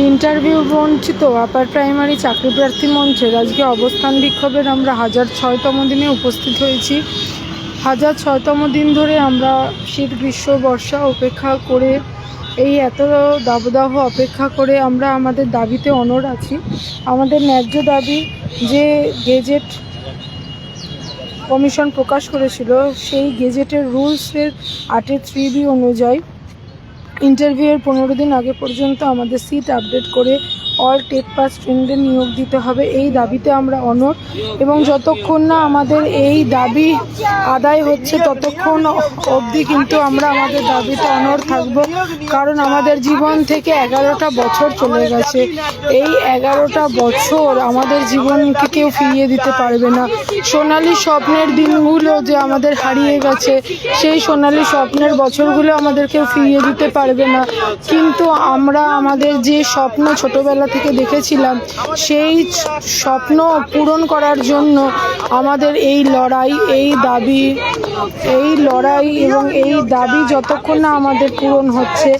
Interview বঞ্চিত, upper primary চাকরি প্রার্থী মঞ্চের আজকে অবস্থান বিক্ষোভের আমরা হাজার ছয়তম দিনে উপস্থিত হয়েছি। হাজার ছয়তম দিন ধরে আমরা শীত, গ্রীষ্ম, বর্ষা উপেক্ষা করে, এই এত দাবদাহ অপেক্ষা করে আমরা আমাদের দাবিতে অনড় আছি। আমাদের ন্যায্য দাবি যে গেজেট কমিশন প্রকাশ করেছিল, সেই গেজেটের রুলসের আটের থ্রি বি অনুযায়ী ইন্টারভিউয়ের পনেরো দিন আগে পর্যন্ত আমাদের সিট আপডেট করে অল টেট পাস স্টুডেন্টদের নিয়োগ দিতে হবে। এই দাবিতে আমরা অনড় এবং যতক্ষণ না আমাদের এই দাবি আদায় হচ্ছে, ততক্ষণ অবধি কিন্তু আমরা আমাদের দাবিতে অনর থাকব। কারণ আমাদের জীবন থেকে এগারোটা বছর চলে গেছে। এই এগারোটা বছর আমাদের জীবনকে কেউ ফিরিয়ে দিতে পারবে না। সোনালি স্বপ্নের দিনগুলো যে আমাদের হারিয়ে গেছে, সেই সোনালি স্বপ্নের বছরগুলো আমাদের কেউ ফিরিয়ে দিতে পারবে না। কিন্তু আমরা আমাদের যে স্বপ্ন ছোটবেলা থেকে দেখেছিলাম, সেই স্বপ্ন পূরণ করার জন্য আমাদের এই লড়াই, এই দাবি, এই লড়াই এবং এই দাবি যতক্ষণ না আমাদের পূরণ হচ্ছে,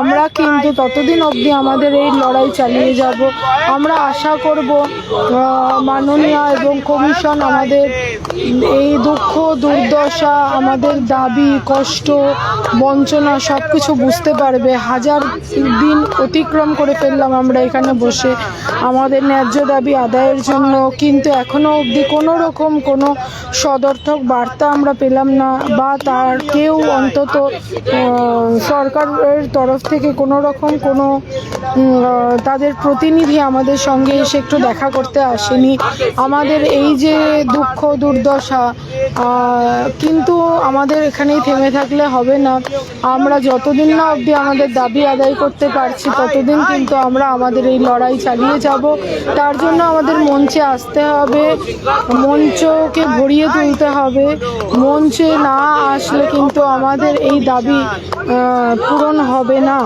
আমরা কিন্তু ততদিন অবধি আমাদের এই লড়াই চালিয়ে যাব। আমরা আশা করব মাননীয় এবং কমিশন আমাদের এই দুঃখ, দুর্দশা, আমাদের দাবি, কষ্ট, বঞ্চনা সব কিছু বুঝতে পারবে। হাজার দিন অতিক্রম করে ফেললাম আমরা এখানে। বসে আমাদের ন্যায্য দাবি আদায়ের জন্য। কিন্তু এখনও অবধি কোনো রকম কোনো সদর্থক বার্তা আমরা পেলাম না বা তার কেউ অন্তত সরকারের তরফ থেকে কোনো রকম কোনো তাদের প্রতিনিধি আমাদের সঙ্গে এসে একটু দেখা করতে আসেনি। আমাদের এই যে দুঃখ, দুর্দশা কিন্তু আমাদের এখানেই থেমে থাকলে হবে না। আমরা যতদিন না অবধি আমাদের দাবি আদায় করতে পারছি, ততদিন কিন্তু আমরা আমাদের লড়াই চালিয়ে যাব। তার জন্য আমাদের মঞ্চে আসতে হবে। মঞ্চকে ভরিয়ে তুলতে হবে। মঞ্চে না আসলে কিন্তু আমাদের এই দাবি পূরণ হবে না।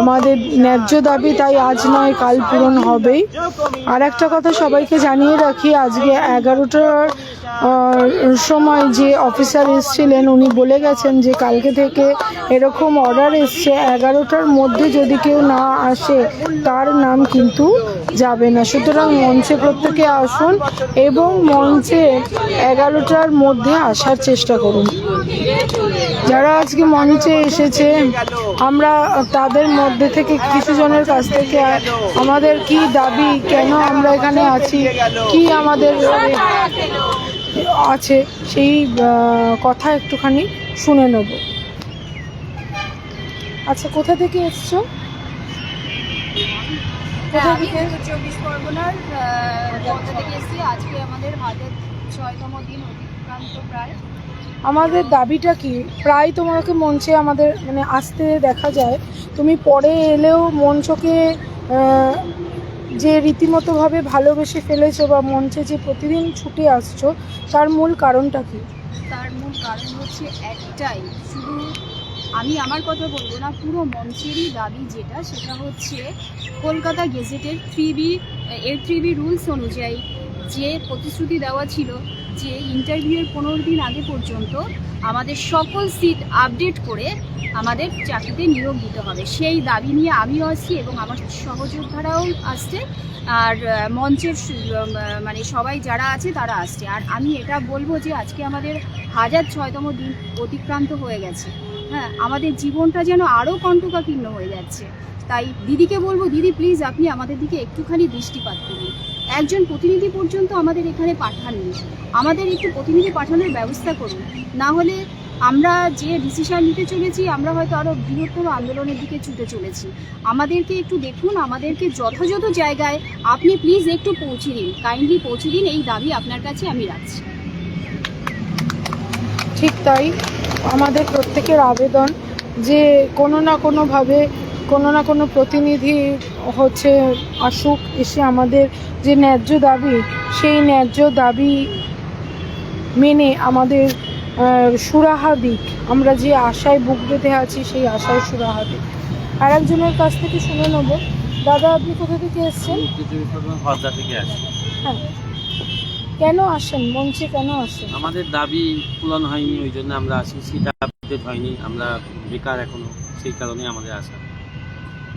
আমাদের ন্যায্য দাবি তাই আজ নয়, কাল পূরণ হবেই। আর একটা কথা সবাইকে জানিয়ে রাখি, আজকে এগারোটার সময় যে অফিসার এসেছিলেন, উনি বলে গেছেন যে কালকে থেকে এরকম অর্ডার এসছে, এগারোটার মধ্যে যদি কেউ না আসে, তার নাম কিন্তু যাবে না। সুতরাং মঞ্চে প্রত্যেকে আসুন এবং মঞ্চে এগারোটার মধ্যে আসার চেষ্টা করুন। যারা আজকে মঞ্চে এসেছে, আমরা তাদের মধ্যে থেকে কিছু জনের কাছ থেকে আমাদের কি দাবি, কেন আমরা এখানে আছি, কি আমাদের আছে সেই কথা একটুখানি শুনে নেব। আচ্ছা কোথা থেকে এসছো? কোথা আমি চব্বিশ পরগনার থেকে এসেছি? আজকে আমাদের ছয়তম দিন অতিক্রান্ত প্রায়। আমাদের দাবিটা কি? প্রায় তোমাকে মঞ্চে আমাদের মানে আসতে দেখা যায়। তুমি পরে এলেও মঞ্চকে যে রীতিমতোভাবে ভালোবেসে ফেলেছো বা মঞ্চে যে প্রতিদিন ছুটে আসছো, তার মূল কারণটা কি? তার মূল কারণ হচ্ছে একটাই, শুধু আমি আমার কথা বলব না, পুরো মঞ্চেরই দাবি যেটা, সেটা হচ্ছে কলকাতা গেজেটের থ্রি বি, এর থ্রি বি রুলস অনুযায়ী যে প্রতিশ্রুতি দেওয়া ছিল যে ইন্টারভিউয়ের পনেরো দিন আগে পর্যন্ত আমাদের সকল সিট আপডেট করে আমাদের চাকরিতে নিয়োগ দিতে হবে। সেই দাবি নিয়ে আমিও আসছি এবং আমার সহযোদ্ধারাও আসছে। আর মঞ্চের মানে সবাই যারা আছে তারা আসছে। আর আমি এটা বলব যে আজকে আমাদের হাজার ছয়তম দিন অতিক্রান্ত হয়ে গেছে। হ্যাঁ আমাদের জীবনটা যেন আরও কণ্ঠকাকীর্ণ হয়ে যাচ্ছে। তাই দিদিকে বলব, দিদি প্লিজ আপনি আমাদের দিকে একটুখানি দৃষ্টিপাত করুন। একজন প্রতিনিধি পর্যন্ত আমাদের এখানে পাঠাননি আমাদের একটু প্রতিনিধি পাঠানোর ব্যবস্থা করুন। না হলে আমরা যে ডিসিশন নিতে চলেছি, আমরা হয়তো আরও বৃহত্তর আন্দোলনের দিকে ছুটে চলেছি। আমাদেরকে একটু দেখুন, আমাদেরকে যথাযথ জায়গায় আপনি প্লিজ একটু পৌঁছে দিন। কাইন্ডলি পৌঁছে দিন, এই দাবি আপনার কাছে আমি রাখছি। ঠিক তাই। আমাদের প্রত্যেকের আবেদন যে কোনো না কোনোভাবে কোনো না কোনো প্রতিনিধি হচ্ছে আসুক এসে আমাদের যে ন্যায্য দাবি সেই ন্যায্য দাবি মেনে আমাদের সুরাহা দিক। আমরা যে আশায় বুক বেঁধে আছি সেই আশায় সুরাহা দিক। আর একজনের কাছ থেকে শুনে নেব। দাদা আপনি কোথা থেকে এসছেন? হজা থেকে আসি হ্যাঁ। কেন আসেন? মঞ্চে কেন আসেন? আমাদের দাবি পূরণ হয়নি ওই জন্য আমরা আসি। সেটা আপডেট হয়নি। আমরা বেকার এখনও সেই কারণে আমাদের আসা।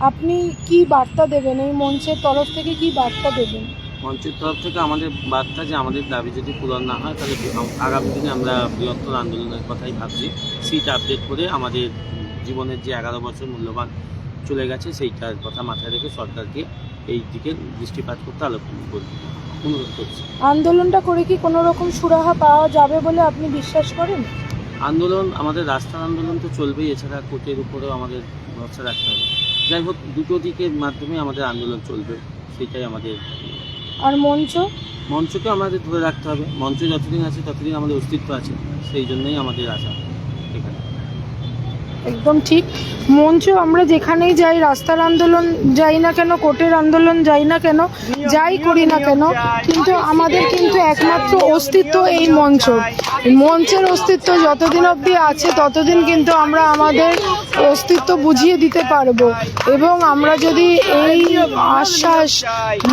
আপনি কি বার্তা দেবেন? এই মঞ্চের তরফ থেকে কি বার্তা দেবেন? মঞ্চের তরফ থেকে আমাদের বার্তা যে আমাদের দাবি যদি পূরণ না হয় তাহলে আগামী দিনে আমরা বৃহত্তর আন্দোলনের কথাই ভাবছি। সিট আপডেট করে আমাদের জীবনের যে এগারো বছর মূল্যবান চলে গেছে সেইটার কথা মাথায় রেখে সরকারকে এই দিকে দৃষ্টিপাত করতে আলোচনা করছি অনুরোধ করছি। আন্দোলনটা করে কি কোনো রকম সুরাহা পাওয়া যাবে বলে আপনি বিশ্বাস করেন? আন্দোলন আমাদের রাস্তার আন্দোলন তো চলবেই এছাড়া কোর্টের উপরেও আমাদের ভরসা রাখতে হবে। যাই হোক দুটো দিকের মাধ্যমে আমাদের আন্দোলন চলবে সেটাই আমাদের আর মঞ্চ? মঞ্চকে আমাদের ধরে রাখতে হবে। মঞ্চ যতদিন আছে ততদিন আমাদের অস্তিত্ব আছে সেই জন্যই আমাদের আশা এখানে। একদম ঠিক। মঞ্চ আমরা যেখানেই যাই, রাস্তার আন্দোলন যাই না কেন, কোর্টের আন্দোলন যাই না কেন, যাই করি না কেন, কিন্তু আমাদের কিন্তু একমাত্র অস্তিত্ব এই মঞ্চ। মঞ্চের অস্তিত্ব যতদিন অবধি আছে, ততদিন কিন্তু আমরা আমাদের অস্তিত্ব বুঝিয়ে দিতে পারব। এবং আমরা যদি এই আশ্বাস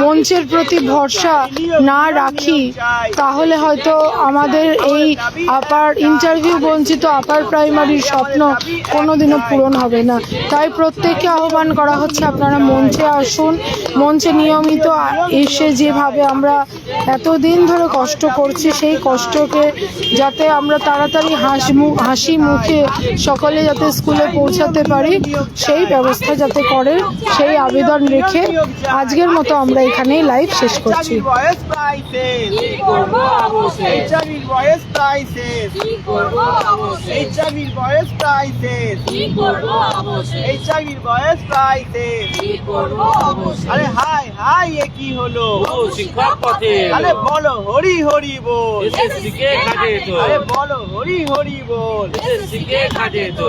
মঞ্চের প্রতি ভরসা না রাখি, তাহলে হয়তো আমাদের এই আপার ইন্টারভিউ বঞ্চিত আপার প্রাইমারির স্বপ্ন কোনোদিনও পূরণ হবে না। তাই প্রত্যেককে আহ্বান করা হচ্ছে, আপনারা মঞ্চে আসুন। মঞ্চে নিয়মিত এসে যেভাবে আমরা এতদিন ধরে কষ্ট করছি, সেই কষ্টকে যাতে আমরা তাড়াতাড়ি হাসি হাসি মুখে সকলে যাতে স্কুলে পৌঁছাতে পারি, সেই ব্যবস্থা যাতে করে সেই আবেদন রেখে আজকের মতো আমরা এখানেই লাইভ শেষ করছি। HRV বয়স প্রাইসেস HRV বয়স প্রাইসেস HRV বয়স প্রাইসেস HRV বয়স প্রাইসেস আরে হাই হাই এ কি হলো? শিক্ষক পথে। আরে বলো হরি হরি বল। এসএসসিকে কাজে তো আরে বলো হরি হরি বল। এসএসসিকে কাজে তো